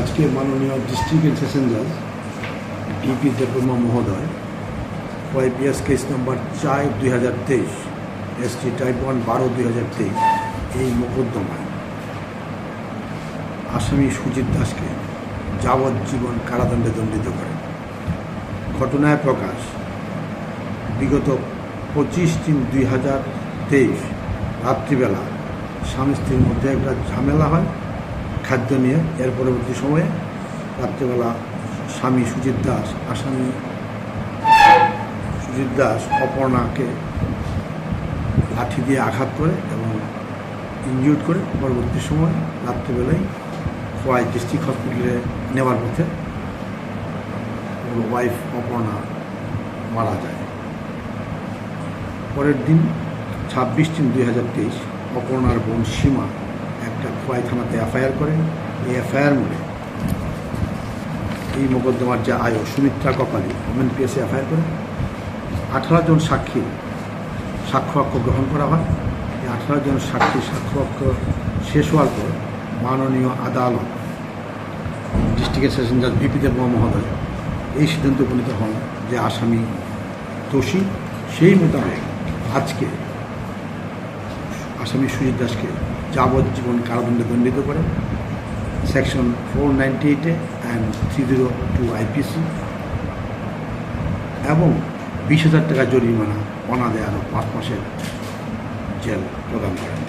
আজকে মাননীয় district session জাজ ডিপি দেববর্মা মহোদয় ওয়াইপিএস কেস নম্বর চার দুই হাজার তেইশ এসটি টাইপ ওয়ান বারো দুই হাজার তেইশ, এই মোকদ্দমায়। আসামি সুজিত দাসকে যাবজ্জীবন কারাদণ্ডে দণ্ডিত করেন ঘটনায় প্রকাশ, বিগত পঁচিশ তিন দুই হাজার তেইশ রাত্রিবেলা স্বামী স্ত্রীর মধ্যে একটা ঝামেলা হয়। খাদ্য নিয়ে এর পরবর্তী সময়ে রাত্রিবেলা স্বামী সুজিত দাস, আসামি সুজিত দাস, অপর্ণাকে লাঠি দিয়ে আঘাত করে এবং ইনজিউড করে পরবর্তী সময় রাত্রিবেলায় খোয়াই ডিস্ট্রিক্ট হসপিটালে নেওয়ার পথে ওয়াইফ অপর্ণা মারা যায়। পরের দিন ছাব্বিশ তিন দুই হাজার তেইশ অপর্ণার বোন সীমা একটা খোয়াই থানাতে এফআইআর করেন। এই এফআইআর মূলে এই মোকদ্দমার যে আয়ো, সুমিত্রা কপালি, ওমেন পিএসে এফআইআর করেন। আঠারো জন সাক্ষী, সাক্ষ্য বাক্য গ্রহণ করা হয়। এই আঠারো জন সাক্ষী, সাক্ষ্য বাক্য শেষ হওয়ার পর মাননীয় আদালত, ডিস্ট্রিক্টের সেশন জাজ বিপি দেবমা মহোদয় এই সিদ্ধান্ত উপনীত হন যে আসামি দোষী। সেই মোতাবেক আজকে আসামি সুজিত দাসকে যাবজ্জীবন কারাদণ্ডে দণ্ডিত করে। সেকশন ফোর নাইনটি এইটে and three zero two IPC এবং বিশ হাজার টাকা জরিমানা অনাদে আরও পাঁচ মাসের জেল প্রদান করেন।